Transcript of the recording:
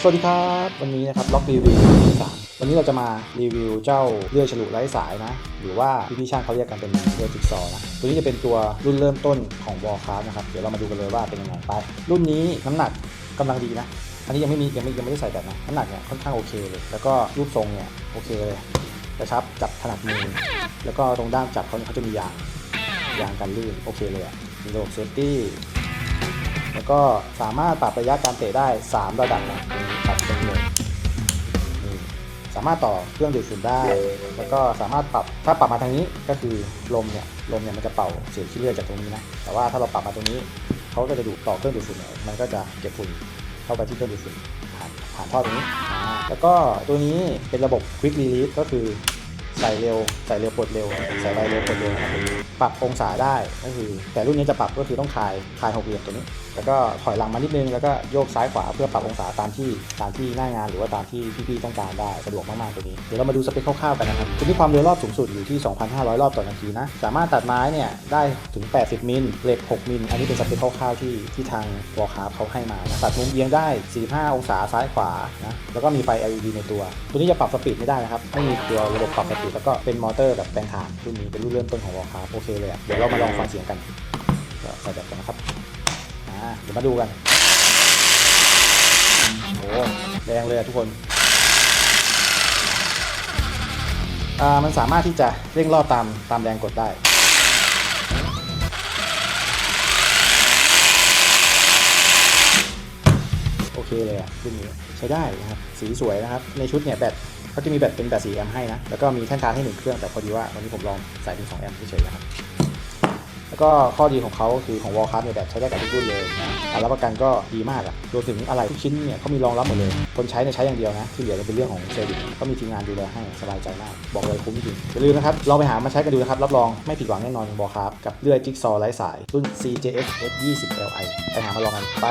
สวัสดีครับ วันนี้นะครับล็อกรีวิวสามวันนี้เราจะมารีวิวเจ้าเลื่อยฉลุไร้สายนะ หรือว่าพี่ๆช่างเขาเรียกกันเป็นเลื่อยจิ๊กซอว์นะ ตัวนี้จะเป็นตัวรุ่นเริ่มต้นของวอลคราฟนะครับ เดี๋ยวเรามาดูกันเลยว่าเป็นยังไงไป รุ่นนี้น้ำหนักกำลังดีนะ อันนี้ยังไม่มียังไม่ยังไม่ได้ใส่แบบนะน้ำหนักเนี่ยค่อนข้างโอเคเลย แล้วก็รูปทรงเนี่ยโอเคเลยกระชับจับถนัดมือ แล้วก็ตรงด้ามจับเขาเนี่ยเขาจะมียางยางกันลื่นโอเคเลยอะมีระบบเซฟตี้ แล้วก็สามารถปรับระยะการเตะได้ 3 ระดับนี้ปรับตรงนี้เลยนี่สามารถต่อเครื่องดูดฝุ่นได้ แล้วก็สามารถปรับถ้าปรับมาทางนี้ก็คือลมเนี่ยลมเนี่ยมันจะเป่าเศษขี้เลื่อยจากตรงนี้นะแต่ว่าถ้าเราปรับมาตรงนี้เขาก็จะดูดต่อเครื่องดูดฝุ่นเนี่ยมันก็จะเก็บฝุ่นเข้าไปที่เครื่องดูดฝุ่นผ่านผ่านท่อตรงนี้ แล้วก็ตัวนี้เป็นระบบ Quick Release ก็คือ ใส่เร็วใส่เร็วปลดเร็วใส่ไปเร็วปลดเร็วครับปรับองศาได้ก็คือ แต่รุ่นนี้จะปรับก็คือต้องคลายคลายหกเหลี่ยมตัวนี้ แล้วก็ถอยหลังมานิดนึงแล้วก็โยกซ้ายขวาเพื่อปรับองศาตามที่ตามที่หน้างานหรือว่าตามที่พี่ๆต้องการได้สะดวกมากๆตัวนี้เดี๋ยวเรามาดูสเปคคร่าวๆกันนะครับตัวนี้ความเร็วรอบสูงสุดอยู่ที่ 2,500 รอบต่อนาทีนะสามารถตัดไม้เนี่ยได้ถึง 80 มิลเหล็ก 6 มิลอันนี้เป็นสเปคคร่าวๆที่ที่ทางวอลคาร์เขาให้มานะตัดมุมเอียงได้ 45 องศาซ้ายขวานะแล้วก็มีไฟ LED ในตัว ตัวนี้จะปรับสปีดไม่ได้นะครับไม่มีตัวระบบปรับสปีดแล้วก็เป็นมอเตอร์แบบแปลงถ่านรุ่นนี้เป็นรุ่นเริ่มต้นของวอลคาร์โอเคเลยอะเดี๋ยวเรามาลองฟังเสียงกันก็ใส่แบบกันนะครับอ่าเดี๋ยวมาดูกันโอ้แรงเลยอะทุกคนอ่ามันสามารถที่จะเร่งรอบตามตามแรงกดได้โอเคเลยอะรุ่นนี้ใช้ได้นะครับ สีสวยนะครับ ในชุดเนี่ยแบต เขาจะมีแบตเป็นแบต4แอมป์ให้นะ แล้วก็มีแท่นชาร์จให้หนึ่งเครื่อง แต่พอดีว่าวันนี้ผมลองใส่เป็น2แอมป์เฉยๆนะครับ แล้วก็ข้อดีของเขาคือของ Wallcraft เนี่ยแบบใช้ได้กับทุกรุ่นเลยนะการรับประกันก็ดีมากอะรวมถึงอะไรทุกชิ้นเนี่ยเขามีรองรับหมดเลย คนใช้เนี่ยใช้อย่างเดียวนะ ที่เหลือจะเป็นเรื่องของเซอร์วิสก็มีทีมงานดูแลให้สบายใจมาก บอกเลยคุ้มจริงอย่าลืมนะครับ ลองไปหามาใช้กันดูนะครับ รับรองไม่ผิดหวังแน่นอน Wallcraft กับเลื่อยจิ๊กซอว์ไร้สายรุ่น CJF F20 Li ไปหามาลองกันไป